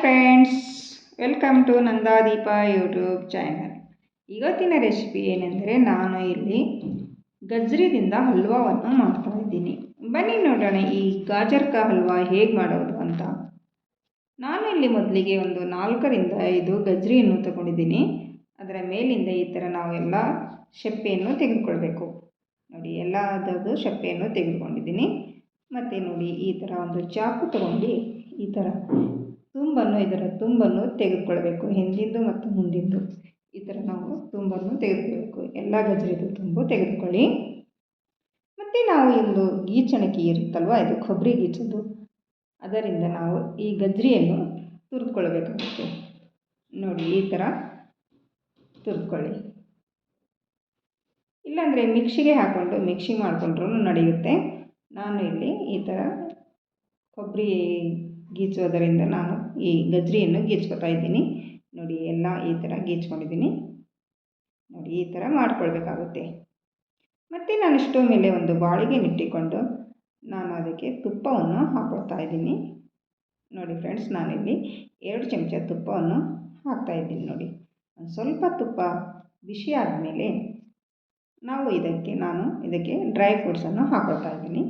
Friends welcome to Nandadeepa YouTube channel ಇವತ್ತಿನ recipe ಏನೆಂದರೆ ನಾನು ಇಲ್ಲಿ ಗಜ್ರಿದಿಂದ ಹಲ್ವಾವನ್ನು ಮಾಡ್ತಾ ಇದ್ದೀನಿ. ಬನ್ನಿ ನೋಡೋಣ ಈ ಗಾಜರ್ಕ ಹಲ್ವಾ ಹೇಗೆ ಮಾಡೋದು ಅಂತ. ನಾನು ಇಲ್ಲಿ ಮೊದಲಿಗೆ ಒಂದು ನಾಲ್ಕರಿಂದ ಐದು ಗಜ್ರಿಯನ್ನು ತಗೊಂಡಿದ್ದೀನಿ. ಅದರ ಮೇಲಿಂದ ಈ ಥರ ನಾವೆಲ್ಲ ಶೆಪ್ಪೆಯನ್ನು ತೆಗೆದುಕೊಳ್ಬೇಕು. ನೋಡಿ, ಎಲ್ಲದರದ್ದು ಶೆಪ್ಪೆಯನ್ನು ತೆಗೆದುಕೊಂಡಿದ್ದೀನಿ. ಮತ್ತು ನೋಡಿ, ಈ ಥರ ಒಂದು ಚಾಕು ತಗೊಂಡು ಈ ಥರ ತುಂಬನ್ನು ಇದರ ತುಂಬನ್ನು ತೆಗೆದುಕೊಳ್ಬೇಕು ಹಿಂದಿಂದು ಮತ್ತು ಮುಂದಿಂದು. ಈ ಥರ ನಾವು ತುಂಬನ್ನು ತೆಗೆದುಕೊಳ್ಬೇಕು ಎಲ್ಲ ಗಜ್ರಿದು ತುಂಬು ತೆಗೆದುಕೊಳ್ಳಿ. ಮತ್ತು ನಾವು ಇಂದು ಗೀಚಣಿಕೆ ಇರುತ್ತಲ್ವ? ಇದು ಕೊಬ್ಬರಿ ಗೀಚೋದು ಅದರಿಂದ ನಾವು ಈ ಗಜ್ರಿಯನ್ನು ತುರಿದುಕೊಳ್ಬೇಕಾಗುತ್ತೆ ನೋಡಿ, ಈ ಥರ ತುರಿದುಕೊಳ್ಳಿ. ಇಲ್ಲಾಂದರೆ ಮಿಕ್ಸಿಗೆ ಹಾಕ್ಕೊಂಡು ಮಿಕ್ಸಿ ಮಾಡಿಕೊಂಡ್ರೂ ನಡೆಯುತ್ತೆ. ನಾನು ಇಲ್ಲಿ ಈ ಥರ ಕೊಬ್ಬರಿ ಗೀಚೋದರಿಂದ ನಾನು ಈ ಗಜ್ರಿಯನ್ನು ಗೀಚ್ಕೊತಾ ಇದ್ದೀನಿ. ನೋಡಿ, ಎಲ್ಲ ಈ ಥರ ಗೀಚ್ಕೊಂಡಿದ್ದೀನಿ. ನೋಡಿ, ಈ ಥರ ಮಾಡ್ಕೊಳ್ಬೇಕಾಗುತ್ತೆ. ಮತ್ತು ನಾನು ಸ್ಟವ್ ಮೇಲೆ ಒಂದು ಬಾಳಿಗೆ ನಿಟ್ಟಿಕೊಂಡು ನಾನು ಅದಕ್ಕೆ ತುಪ್ಪವನ್ನು ಹಾಕ್ಕೊಳ್ತಾ ಇದ್ದೀನಿ. ನೋಡಿ ಫ್ರೆಂಡ್ಸ್, ನಾನಿಲ್ಲಿ ಎರಡು ಚಮಚ ತುಪ್ಪವನ್ನು ಹಾಕ್ತಾಯಿದ್ದೀನಿ ನೋಡಿ, ಒಂದು ಸ್ವಲ್ಪ ತುಪ್ಪ ಬಿಸಿ ಆದಮೇಲೆ ನಾವು ಇದಕ್ಕೆ ನಾನು ಇದಕ್ಕೆ ಡ್ರೈ ಫ್ರೂಟ್ಸನ್ನು ಹಾಕ್ಕೊಳ್ತಾ ಇದ್ದೀನಿ.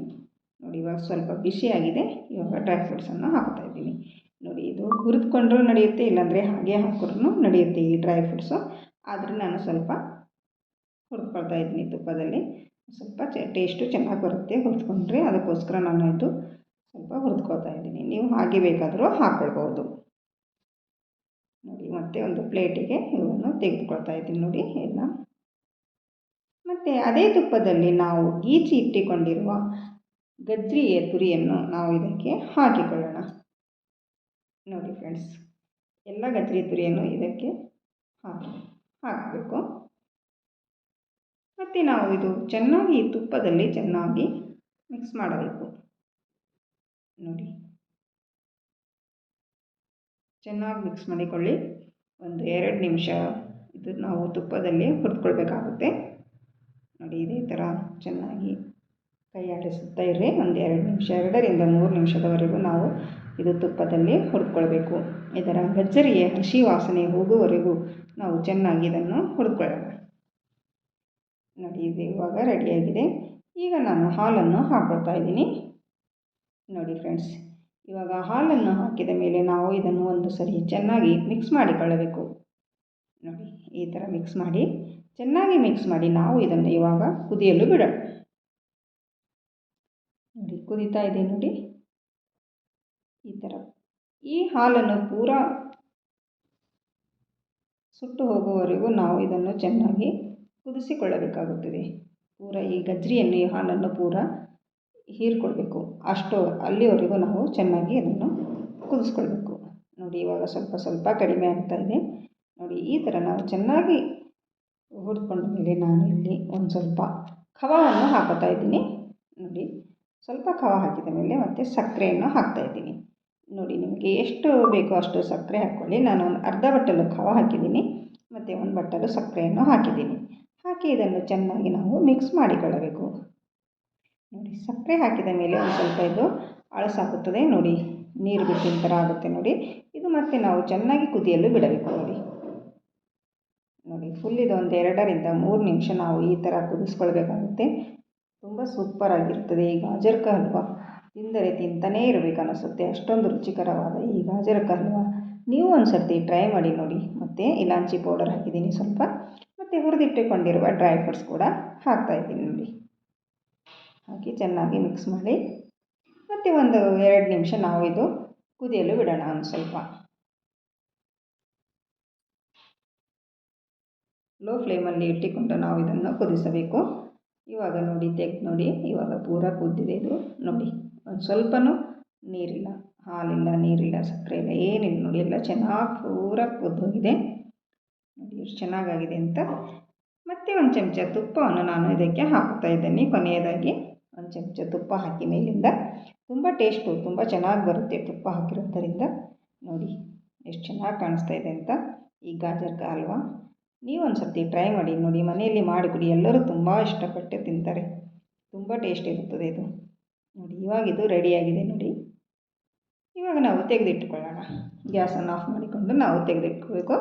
ನೋಡಿ, ಇವಾಗ ಸ್ವಲ್ಪ ಬಿಸಿಯಾಗಿದೆ ಇವಾಗ ಡ್ರೈ ಫ್ರೂಟ್ಸನ್ನು ಹಾಕ್ತಾ ಇದ್ದೀನಿ. ನೋಡಿ, ಇದು ಹುರಿದುಕೊಂಡ್ರೂ ನಡೆಯುತ್ತೆ, ಇಲ್ಲಾಂದರೆ ಹಾಗೆ ಹಾಕಿದ್ರೂ ನಡೆಯುತ್ತೆ ಈ ಡ್ರೈ ಫ್ರೂಟ್ಸು ಆದರೆ ನಾನು ಸ್ವಲ್ಪ ಹುರಿದುಕೊಳ್ತಾ ಇದ್ದೀನಿ ತುಪ್ಪದಲ್ಲಿ. ಸ್ವಲ್ಪ ಚ ಟೇಸ್ಟು ಚೆನ್ನಾಗಿ ಬರುತ್ತೆ ಹುರಿದುಕೊಂಡ್ರೆ. ಅದಕ್ಕೋಸ್ಕರ ನಾನು ಇದು ಸ್ವಲ್ಪ ಹುರಿದುಕೊಳ್ತಾ ಇದ್ದೀನಿ. ನೀವು ಹಾಗೆ ಬೇಕಾದರೂ ಹಾಕ್ಕೊಳ್ಬೋದು. ನೋಡಿ, ಮತ್ತೆ ಒಂದು ಪ್ಲೇಟಿಗೆ ಇವನ್ನು ತೆಗೆದುಕೊಳ್ತಾ ಇದ್ದೀನಿ ನೋಡಿ ಎಲ್ಲ ಮತ್ತು ಅದೇ ತುಪ್ಪದಲ್ಲಿ ನಾವು ಈಚಿ ಇಟ್ಟುಕೊಂಡಿರುವ ಗಜ್ರಿಯ ತುರಿಯನ್ನು ನಾವು ಇದಕ್ಕೆ ಹಾಕಿಕೊಳ್ಳೋಣ. ನೋಡಿ ಫ್ರೆಂಡ್ಸ್ ಎಲ್ಲ ಗಜ್ರಿ ತುರಿಯನ್ನು ಇದಕ್ಕೆ ಹಾಕಿ, ಹಾಕಬೇಕು. ಮತ್ತು ನಾವು ಇದು ಚೆನ್ನಾಗಿ ತುಪ್ಪದಲ್ಲಿ ಚೆನ್ನಾಗಿ ಮಿಕ್ಸ್ ಮಾಡಬೇಕು. ನೋಡಿ. ಚೆನ್ನಾಗಿ ಮಿಕ್ಸ್ ಮಾಡಿಕೊಳ್ಳಿ. ಒಂದು ಎರಡು ನಿಮಿಷ ಇದು ನಾವು ತುಪ್ಪದಲ್ಲಿ ಹುರ್ದುಕೊಳ್ಬೇಕಾಗುತ್ತೆ. ನೋಡಿ, ಇದೇ ಥರ ಚೆನ್ನಾಗಿ ಕೈ ಆಡಿಸುತ್ತಾ ಇರಿ ಒಂದು ಎರಡು ನಿಮಿಷ, ಎರಡರಿಂದ ಮೂರು ನಿಮಿಷದವರೆಗೂ ನಾವು ಇದು ತುಪ್ಪದಲ್ಲಿ ಹುರಿದುಕೊಳ್ಬೇಕು. ಇದರ ಗಜ್ಜರಿಯ ಹಸಿ ವಾಸನೆ ಹೋಗುವವರೆಗೂ ನಾವು ಚೆನ್ನಾಗಿ ಇದನ್ನು ಹುರಿದುಕೊಳ್ಳೋಣ. ನೋಡಿ, ಇದು ಇವಾಗ ರೆಡಿಯಾಗಿದೆ ಈಗ ನಾನು ಹಾಲನ್ನು ಹಾಕೊಳ್ತಾ ಇದ್ದೀನಿ. ನೋಡಿ ಫ್ರೆಂಡ್ಸ್ ಇವಾಗ ಹಾಲನ್ನು ಹಾಕಿದ ಮೇಲೆ ನಾವು ಇದನ್ನು ಒಂದು ಸರಿ ಚೆನ್ನಾಗಿ ಮಿಕ್ಸ್ ಮಾಡಿಕೊಳ್ಳಬೇಕು. ನೋಡಿ, ಈ ಥರ ಮಿಕ್ಸ್ ಮಾಡಿ, ಚೆನ್ನಾಗಿ ಮಿಕ್ಸ್ ಮಾಡಿ ನಾವು ಇದನ್ನು ಇವಾಗ ಕುದಿಯಲು ಬಿಡೋಣ. ನೋಡಿ, ಕುದಿತಾ ಇದೆ ನೋಡಿ. ಈ ಥರ ಈ ಹಾಲನ್ನು ಪೂರ ಸುಟ್ಟು ಹೋಗುವವರೆಗೂ ನಾವು ಇದನ್ನು ಚೆನ್ನಾಗಿ ಕುದಿಸಿಕೊಳ್ಳಬೇಕಾಗುತ್ತದೆ. ಪೂರ ಈ ಗಜ್ರಿಯನ್ನು ಈ ಹಾಲನ್ನು ಪೂರ ಹೀರ್ಕೊಳ್ಬೇಕು. ಅಷ್ಟು ಅಲ್ಲಿವರೆಗೂ ನಾವು ಚೆನ್ನಾಗಿ ಅದನ್ನು ಕುದಿಸ್ಕೊಳ್ಬೇಕು. ನೋಡಿ, ಇವಾಗ ಸ್ವಲ್ಪ ಸ್ವಲ್ಪ ಕಡಿಮೆ ಆಗ್ತಾ ಇದೆ. ನೋಡಿ, ಈ ಥರ ನಾವು ಚೆನ್ನಾಗಿ ಹುರಿದ್ಕೊಂಡ ಮೇಲೆ ನಾನು ಇಲ್ಲಿ ಒಂದು ಸ್ವಲ್ಪ ಖವಾವನ್ನು ಹಾಕೋತಾ ಇದ್ದೀನಿ. ನೋಡಿ ಸ್ವಲ್ಪ ಕವ ಹಾಕಿದ ಮೇಲೆ ಮತ್ತೆ ಸಕ್ಕರೆಯನ್ನು ಹಾಕ್ತಾಯಿದ್ದೀನಿ ನೋಡಿ, ನಿಮಗೆ ಎಷ್ಟು ಬೇಕೋ ಅಷ್ಟು ಸಕ್ಕರೆ ಹಾಕ್ಕೊಳ್ಳಿ. ನಾನು ಒಂದು ಅರ್ಧ ಬಟ್ಟಲು ಕವ ಹಾಕಿದ್ದೀನಿ, ಮತ್ತು ಒಂದು ಬಟ್ಟಲು ಸಕ್ಕರೆಯನ್ನು ಹಾಕಿದ್ದೀನಿ. ಹಾಕಿ ಇದನ್ನು ಚೆನ್ನಾಗಿ ನಾವು ಮಿಕ್ಸ್ ಮಾಡಿಕೊಳ್ಳಬೇಕು. ನೋಡಿ, ಸಕ್ಕರೆ ಹಾಕಿದ ಮೇಲೆ ಒಂದು ಸ್ವಲ್ಪ ಇದು ಅಳಸಾಗುತ್ತದೆ. ನೋಡಿ, ನೀರು ಬಿಟ್ಟಿನ ಥರ ಆಗುತ್ತೆ ನೋಡಿ. ಇದು ಮತ್ತೆ ನಾವು ಚೆನ್ನಾಗಿ ಕುದಿಯಲು ಬಿಡಬೇಕು ನೋಡಿ. ನೋಡಿ ಫುಲ್ ಇದು ಒಂದು ಎರಡರಿಂದ ಮೂರು ನಿಮಿಷ ನಾವು ಈ ಥರ ಕುದಿಸ್ಕೊಳ್ಬೇಕಾಗುತ್ತೆ. ತುಂಬ ಸೂಪರಾಗಿರ್ತದೆ ಈ ಗಾಜರ್ಕ ಹಲ್ವಾ. ತಿಂದರೆ ತಿಂತಾನೇ ಇರಬೇಕು ಅನಿಸುತ್ತೆ. ಅಷ್ಟೊಂದು ರುಚಿಕರವಾದ ಈ ಗಾಜರ್ಕ ಹಲ್ವಾ. ನೀವು ಒಂದು ಸರ್ತಿ ಟ್ರೈ ಮಾಡಿ ನೋಡಿ. ಮತ್ತು ಇಲಾಂಚಿ ಪೌಡರ್ ಹಾಕಿದ್ದೀನಿ ಸ್ವಲ್ಪ. ಮತ್ತು ಹುರಿದಿಟ್ಟುಕೊಂಡಿರುವ ಡ್ರೈ ಫ್ರೂಟ್ಸ್ ಕೂಡ ಹಾಕ್ತಾಯಿದ್ದೀನಿ ನೋಡಿ. ಹಾಕಿ ಚೆನ್ನಾಗಿ ಮಿಕ್ಸ್ ಮಾಡಿ. ಮತ್ತು ಒಂದು ಎರಡು ನಿಮಿಷ ನಾವು ಇದು ಕುದಿಯಲು ಬಿಡೋಣ ಒಂದು ಸ್ವಲ್ಪ. ಲೋ ಫ್ಲೇಮಲ್ಲಿ ಇಟ್ಟುಕೊಂಡು ನಾವು ಇದನ್ನು ಕುದಿಸಬೇಕು. ಇವಾಗ ನೋಡಿ, ತೆಗ್ದು ನೋಡಿ, ಇವಾಗ ಪೂರ ಕುದ್ದಿದೆ ಇದು. ನೋಡಿ, ಒಂದು ಸ್ವಲ್ಪನೂ ನೀರಿಲ್ಲ, ಹಾಲಿಲ್ಲ, ನೀರಿಲ್ಲ, ಸಕ್ಕರೆ ಇಲ್ಲ, ಏನಿಲ್ಲ ನೋಡಿ, ಎಲ್ಲ ಚೆನ್ನಾಗಿ ಪೂರ ಕುದ್ದೋಗಿದೆ. ನೋಡಿ, ಎಷ್ಟು ಚೆನ್ನಾಗಾಗಿದೆ ಅಂತ. ಮತ್ತು ಒಂದು ಚಮಚ ತುಪ್ಪವನ್ನು ನಾನು ಇದಕ್ಕೆ ಹಾಕ್ತಾ ಇದ್ದೀನಿ. ಕೊನೆಯದಾಗಿ ಒಂದು ಚಮಚ ತುಪ್ಪ ಹಾಕಿ ಮೇಲಿಂದ. ತುಂಬ ಟೇಸ್ಟು ತುಂಬ ಚೆನ್ನಾಗಿ ಬರುತ್ತೆ ತುಪ್ಪ ಹಾಕಿರೋದರಿಂದ. ನೋಡಿ, ಎಷ್ಟು ಚೆನ್ನಾಗಿ ಕಾಣಿಸ್ತಾ ಇದೆ ಅಂತ. ಈ ಗಾಜರ್ಕ ಹಲ್ವಾ ನೀವು ಒಂದು ಸರ್ತಿ ಟ್ರೈ ಮಾಡಿ, ನೋಡಿ, ಮನೆಯಲ್ಲಿ ಮಾಡಿ ಮಾಡಿಕೊಡಿ ಎಲ್ಲರೂ ತುಂಬ ಇಷ್ಟಪಟ್ಟು ತಿಂತಾರೆ. ತುಂಬ ಟೇಸ್ಟ್ ಇರುತ್ತದೆ ಇದು. ನೋಡಿ, ಇವಾಗ ಇದು ರೆಡಿಯಾಗಿದೆ ನೋಡಿ. ಇವಾಗ ನಾವು ತೆಗೆದಿಟ್ಕೊಳ್ಳೋಣ. ಗ್ಯಾಸನ್ನು ಆಫ್ ಮಾಡಿಕೊಂಡು ನಾವು ತೆಗೆದಿಟ್ಕೋಬೇಕು.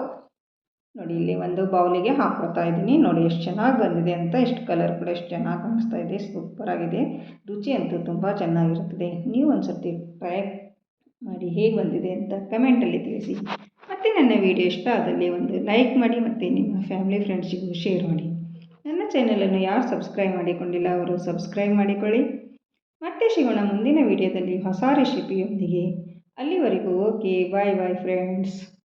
ನೋಡಿ, ಇಲ್ಲಿ ಒಂದು ಬೌಲಿಗೆ ಹಾಕ್ಕೊಳ್ತಾ ಇದ್ದೀನಿ. ನೋಡಿ, ಎಷ್ಟು ಚೆನ್ನಾಗಿ ಬಂದಿದೆ ಅಂತ, ಎಷ್ಟು ಕಲರ್ ಕೂಡ ಎಷ್ಟು ಚೆನ್ನಾಗಿ ಕಾಣಿಸ್ತಾ ಇದೆ. ಸೂಪರಾಗಿದೆ ರುಚಿ ಅಂತೂ ತುಂಬ ಚೆನ್ನಾಗಿರುತ್ತದೆ. ನೀವು ಒಂದು ಸರ್ತಿ ಟ್ರೈ ಮಾಡಿ ಹೇಗೆ ಬಂದಿದೆ ಅಂತ ಕಮೆಂಟಲ್ಲಿ ತಿಳಿಸಿ. ನನ್ನ ವಿಡಿಯೋ ಇಷ್ಟ ಆದಲ್ಲಿ ಒಂದು ಲೈಕ್ ಮಾಡಿ ಮತ್ತು ನಿಮ್ಮ ಫ್ಯಾಮಿಲಿ ಫ್ರೆಂಡ್ಸಿಗೂ ಶೇರ್ ಮಾಡಿ. ನನ್ನ ಚಾನಲನ್ನು ಯಾರು ಸಬ್ಸ್ಕ್ರೈಬ್ ಮಾಡಿಕೊಂಡಿಲ್ಲ, ಅವರು ಸಬ್ಸ್ಕ್ರೈಬ್ ಮಾಡಿಕೊಳ್ಳಿ. ಮತ್ತೆ ಸಿಗೋಣ ಮುಂದಿನ ವಿಡಿಯೋದಲ್ಲಿ ಹೊಸ ರೆಸಿಪಿಯೊಂದಿಗೆ ಅಲ್ಲಿವರೆಗೂ ಓಕೆ ಬಾಯ್ ಬಾಯ್ ಫ್ರೆಂಡ್ಸ್